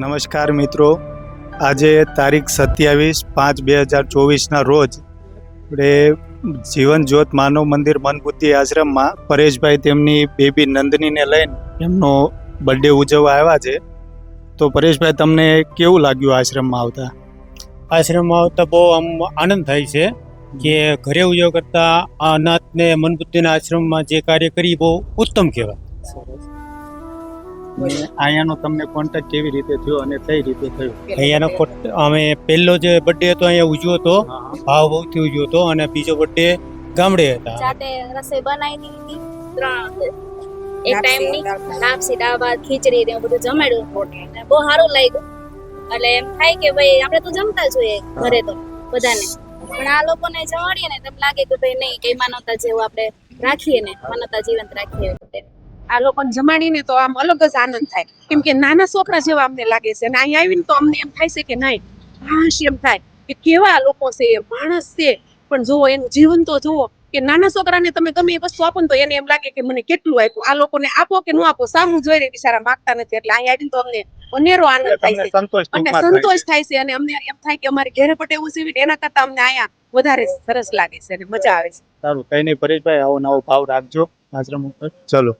નમસ્કાર મિત્રો. આજે તારીખ સત્યાવીસ પાંચ બે હજાર ચોવીસના રોજ આપણે જીવન જ્યોત માનવ મંદિર મન બુદ્ધિ આશ્રમમાં પરેશભાઈ તેમની બેબી નંદનીને લઈને એમનો બર્થડે ઉજવવા આવ્યા છે. તો પરેશભાઈ તમને કેવું લાગ્યું આશ્રમમાં આવતા? આશ્રમમાં આવતા બહુ આમ આનંદ થાય છે કે ઘરે ઉજવ કરતા અનાથને મનબુદ્ધિના આશ્રમમાં જે કાર્ય કરી બહુ ઉત્તમ કહેવાય. અહીંયાનો તમને કોન્ટેક્ટ કેવી રીતે થયો અને કઈ રીતે થયો? અહીંયાનો અમે પહેલો જે બર્થડે હતો અહીંયા ઉજવ્યો હતો ભાવ બહુથી ઉજવ્યો હતો અને બીજો બર્થડે ગામડે હતા જાતે રસોઈ બનાવી દીધી ત્રણ એક ટાઈમની લાપસી દાળ ભાત ખીચડી ને એવું બધું જમાડ્યું. બહુ સારું લાગ્યું. એટલે એમ થાય કે ભાઈ આપણે તો જમતા જ હોઈએ ઘરે તો બધાને. પણ આ લોકોને જમાડીએ ને તેમ લાગે કે ભાઈ નહીં કઈ માનવતા જેવું આપણે રાખીએ ને માનવતા જીવંત રાખીએ. આ લોકોને જમાડીને તો આમ અલગ જ આનંદ થાય. કેમ કે નાના છોકરા જેવા અમને લાગે છે. અને અહીંયા આવીને તો અમને એમ થાય છે કે નહીં હાશ એમ થાય કે કેવા લોકો છે એ માણસ છે. પણ જુઓ એનું જીવન તો જુઓ કે નાના છોકરાને તમે ગમે એ વસ્તુ આપો ને તો એને એમ લાગે કે મને કેટલું આપ્યું. આ લોકોને આપો કે ન આપો સામું જોઈને બિચારા માગતા નથી. એટલે અહીંયા આવીને તો અમને અનેરો આનંદ થાય છે. સંતોષ અને થાય સંતોષ થાય છે અને અમને એમ થાય કે અમારે ઘેરે પટે એવું છે એના કરતા અમને અહીંયા વધારે સરસ લાગે છે અને મજા આવે છે. સારું કઈ નહીં પરેશભાઈ આવો નવો ભાવ રાખજો આશ્રમ ઉપર. ચલો.